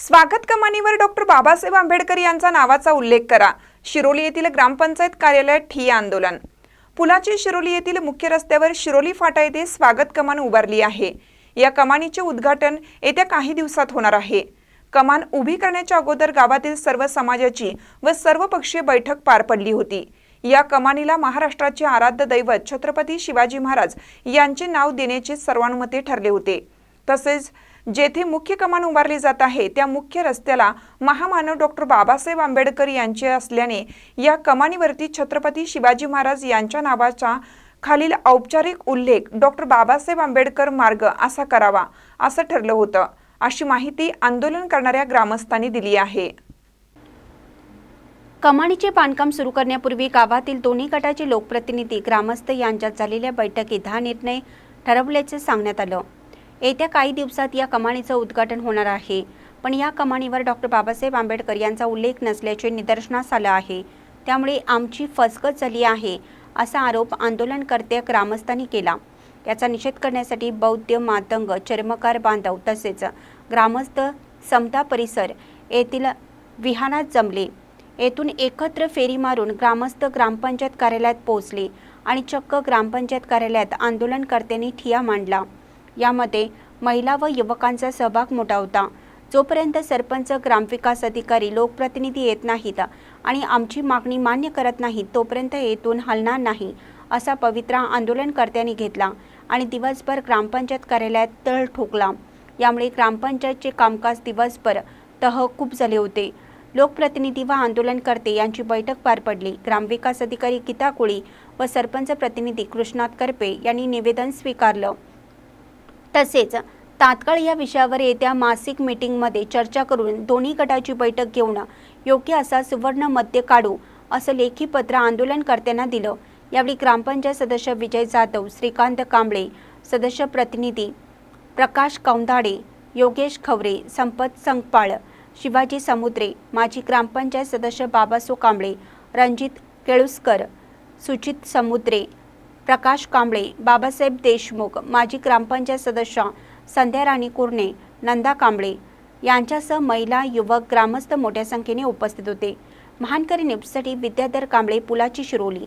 स्वागत कमानीवर डॉक्टर बाबासाहेब आंबेडकर यांचा नावाचा उल्लेख करा. शिरोली येथील ग्रामपंचायत कार्यालयात ठिय्या आंदोलन. पुलाची शिरोली येथील मुख्य रस्त्यावर शिरोली फाटा येथे स्वागत कमान उभारली आहे. या कमानीचे उद्घाटन येत्या काही दिवसात होणार आहे. कमान उभी करण्याच्या अगोदर गावातील सर्व समाजाची व सर्व पक्षीय बैठक पार पडली होती. या कमानीला महाराष्ट्राचे आराध्य दैवत छत्रपती शिवाजी महाराज यांचे नाव देण्याचे सर्वानुमते ठरले होते. तसेच जेथे मुख्य कमान उभारली जात आहे त्या मुख्य रस्त्याला महामानव डॉक्टर बाबासाहेब आंबेडकर यांचे असल्याने या कमानीवरती छत्रपती शिवाजी महाराज यांच्या नावाचा खालील औपचारिक उल्लेख डॉक्टर बाबासाहेब आंबेडकर मार्ग असा करावा असं ठरलं होतं. अशी माहिती आंदोलन करणाऱ्या ग्रामस्थांनी दिली आहे. कमानीचे बांधकाम सुरू करण्यापूर्वी गावातील दोन्ही गटाचे लोकप्रतिनिधी ग्रामस्थ यांच्यात झालेल्या बैठकीत हा निर्णय ठरवल्याचे सांगण्यात आलं. येत्या काही दिवसात या कमानीचं उद्घाटन होणार आहे. पण या कमानीवर डॉक्टर बाबासाहेब आंबेडकर यांचा उल्लेख नसल्याचे निदर्शनास आलं आहे. त्यामुळे आमची फसकत झाली आहे असा आरोप आंदोलनकर्त्या ग्रामस्थांनी केला. याचा निषेध करण्यासाठी बौद्ध मातंग चर्मकार बांधव तसेच ग्रामस्थ समता परिसर येथील विहानात जमले. येथून एकत्र फेरी मारून ग्रामस्थ ग्रामपंचायत कार्यालयात पोहोचले आणि चक्क ग्रामपंचायत कार्यालयात आंदोलनकर्त्यांनी ठिया मांडला. यामध्ये महिला व युवकांचा सहभाग मोठा होता. जोपर्यंत सरपंच ग्रामविकास अधिकारी लोकप्रतिनिधी येत नाहीत आणि आमची मागणी मान्य करत नाहीत तोपर्यंत येथून हलणार नाही असा पवित्रा आंदोलनकर्त्यांनी घेतला आणि दिवसभर ग्रामपंचायत कार्यालयात तळ ठोकला. यामुळे ग्रामपंचायतचे कामकाज दिवसभर तहकूब झाले होते. लोकप्रतिनिधी व आंदोलनकर्ते यांची बैठक पार पडली. ग्रामविकास अधिकारी गीता कोळी व सरपंच प्रतिनिधी कृष्णात करपे यांनी निवेदन स्वीकारलं. तसेच तात्काळ या विषयावर येत्या मासिक मीटिंगमध्ये चर्चा करून दोन्ही गटाची बैठक घेऊन योग्य असा सुवर्ण मध्य काढू असं लेखी पत्र आंदोलनकर्त्यांना दिलं. यावेळी ग्रामपंचायत सदस्य विजय जाधव श्रीकांत कांबळे सदस्य प्रतिनिधी प्रकाश कौंधाडे योगेश खवरे संपत संकपाळ शिवाजी समुद्रे माजी ग्रामपंचायत सदस्य बाबासो कांबळे रणजित केळुसकर सुचित समुद्रे प्रकाश कांबळे बाबासाहेब देशमुख माजी ग्रामपंचायत सदस्य संध्या राणी कुर्णे नंदा कांबळे यांच्यासह महिला युवक ग्रामस्थ मोठ्या संख्येने उपस्थित होते. महानकरी न्यूजसाठी विद्याधर कांबळे पुलाची शिरोली.